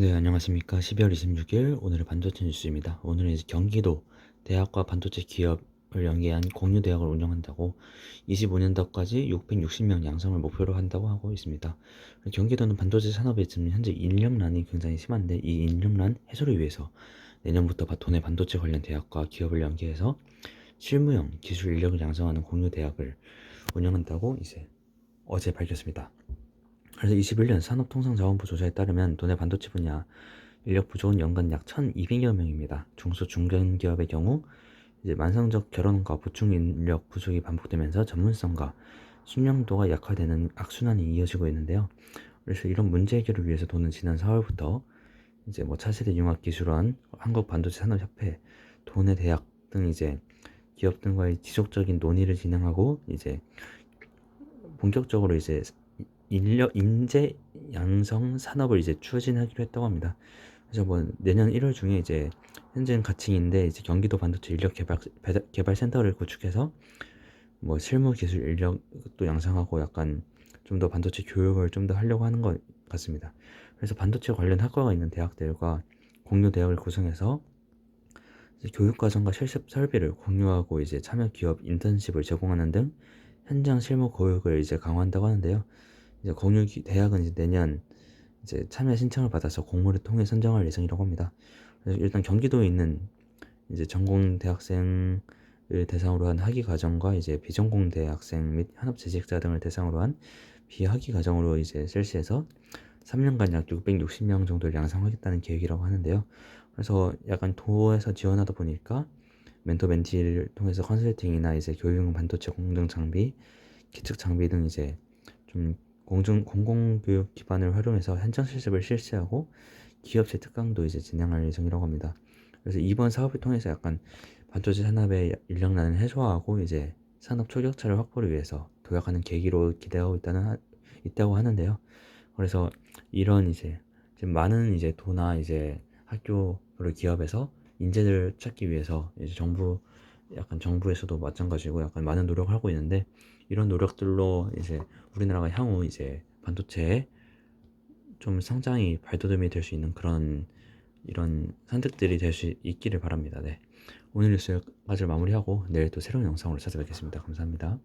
네, 안녕하십니까. 12월 26일 오늘의 반도체 뉴스입니다. 오늘은 이제 경기도 대학과 반도체 기업을 연계한 공유 대학을 운영한다고 25년도까지 660명 양성을 목표로 한다고 하고 있습니다. 경기도는 반도체 산업에 지금 현재 인력난이 굉장히 심한데 이 인력난 해소를 위해서 내년부터 도내 반도체 관련 대학과 기업을 연계해서 실무형 기술 인력을 양성하는 공유 대학을 운영한다고 이제 어제 밝혔습니다. 그래서 21년 산업통상자원부 조사에 따르면 도내 반도체 분야 인력 부족은 연간 약 1,200여 명입니다. 중소 중견 기업의 경우 이제 만성적 결혼과 보충 인력 부족이 반복되면서 전문성과 숙련도가 약화되는 악순환이 이어지고 있는데요. 그래서 이런 문제 해결을 위해서 도는 지난 4월부터 이제 뭐 차세대 융합 기술원, 한국 반도체 산업협회, 도내 대학 등 이제 기업 등과의 지속적인 논의를 진행하고 이제 본격적으로 이제 인력 인재 양성 산업을 이제 추진하기로 했다고 합니다. 그래서 뭐 내년 1월 중에 이제 현재는 가칭인데 이제 경기도 반도체 인력 개발 개발 센터를 구축해서 뭐 실무 기술 인력도 양성하고 약간 좀 더 반도체 교육을 좀 더 하려고 하는 것 같습니다. 그래서 반도체 관련 학과가 있는 대학들과 공유 대학을 구성해서 교육 과정과 실습 설비를 공유하고 이제 참여 기업 인턴십을 제공하는 등 현장 실무 교육을 이제 강화한다고 하는데요. 이제 공유 대학은 이제 내년 이제 참여 신청을 받아서 공모를 통해 선정할 예정이라고 합니다. 그래서 일단 경기도에 있는 이제 전공 대학생을 대상으로 한 학위 과정과 이제 비전공 대학생 및 현업 재직자 등을 대상으로 한 비학위 과정으로 이제 실시해서 3년간 약 660명 정도를 양성하겠다는 계획이라고 하는데요. 그래서 약간 도에서 지원하다 보니까 멘토 멘티를 통해서 컨설팅이나 이제 교육용 반도체 공정 장비, 기측 장비 등 이제 좀 공중 공공교육 기반을 활용해서 현장 실습을 실시하고 기업체 특강도 이제 진행할 예정이라고 합니다. 그래서 이번 사업을 통해서 약간 반도체 산업의 인력난을 해소하고 이제 산업 초격차를 확보를 위해서 도약하는 계기로 기대하고 있다는 하, 있다고 하는데요. 그래서 이런 이제 지금 많은 이제 도나 이제 학교 그리고 기업에서 인재들을 찾기 위해서 이제 정부 약간 정부에서도 마찬가지고 약간 많은 노력을 하고 있는데 이런 노력들로 이제 우리나라가 향후 이제 반도체에 좀 성장이 발돋움이 될 수 있는 그런 이런 선택들이 될 수 있기를 바랍니다. 네. 오늘 뉴스 여기까지 마무리하고 내일 또 새로운 영상으로 찾아뵙겠습니다. 감사합니다.